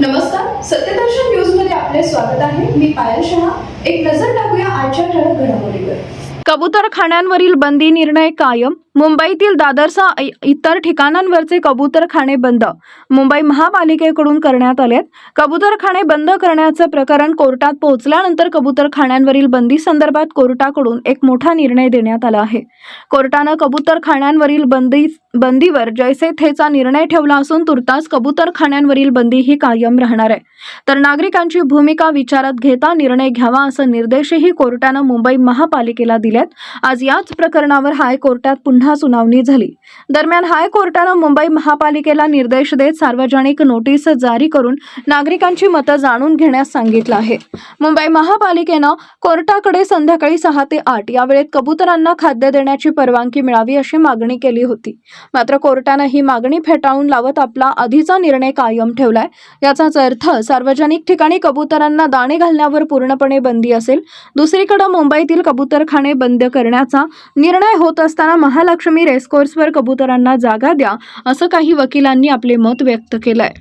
नमस्कार सत्यदर्शन न्यूजमध्ये आपले स्वागत आहे. मी पायल शहा. एक नजर टाकूया आजच्या ठळक घडामोडीवर. कबूतरखान्यांवरील बंदी निर्णय कायम. मुंबईतील दादरसह इतर ठिकाणांवरचे कबूतरखाने बंद. मुंबई महापालिकेकडून करण्यात आले कबूतरखाने बंद करण्याचं प्रकरण कोर्टात पोहोचल्यानंतर कबूतरखान्यांवरील बंदी संदर्भात कोर्टाकडून एक मोठा निर्णय देण्यात आला आहे. कोर्टानं कबूतरखान्यांवरील बंदी बंदीवर जैसे थेचा निर्णय ठेवला असून तुर्तास कबूतरखान्यांवरील बंदी ही कायम राहणार आहे. तर नागरिकांची भूमिका विचारात घेता निर्णय घ्यावा असा निर्देशही कोर्टानं मुंबई महापालिकेला दिलेत. आज याच प्रकरणावर हायकोर्टात पुन्हा सुनावणी झाली. दरम्यान हायकोर्टानं मुंबई महापालिकेला निर्देश देत सार्वजनिक नोटीस जारी करून नागरिकांची मतं जाणून घेण्यास सांगितलं आहे. मुंबई महापालिकेनं कोर्टाकडे संध्याकाळी सहा ते आठ या वेळेत कबुतरांना खाद्य देण्याची परवानगी मिळावी अशी मागणी केली होती. मात्र कोर्टानं ही मागणी फेटाळून लावत आपला आधीचा निर्णय कायम ठेवलाय. याचाच अर्थ सार्वजनिक ठिकाणी कबुतरांना दाणे घालण्यावर पूर्णपणे बंदी असेल दुसरीकडे मुंबईतील कबुतरखाने बंद करण्याचा निर्णय होत असताना महालक्ष्मी रेसकोर्सवर कबुतरांना जागा द्या असं काही वकिलांनी आपले मत व्यक्त केलंय.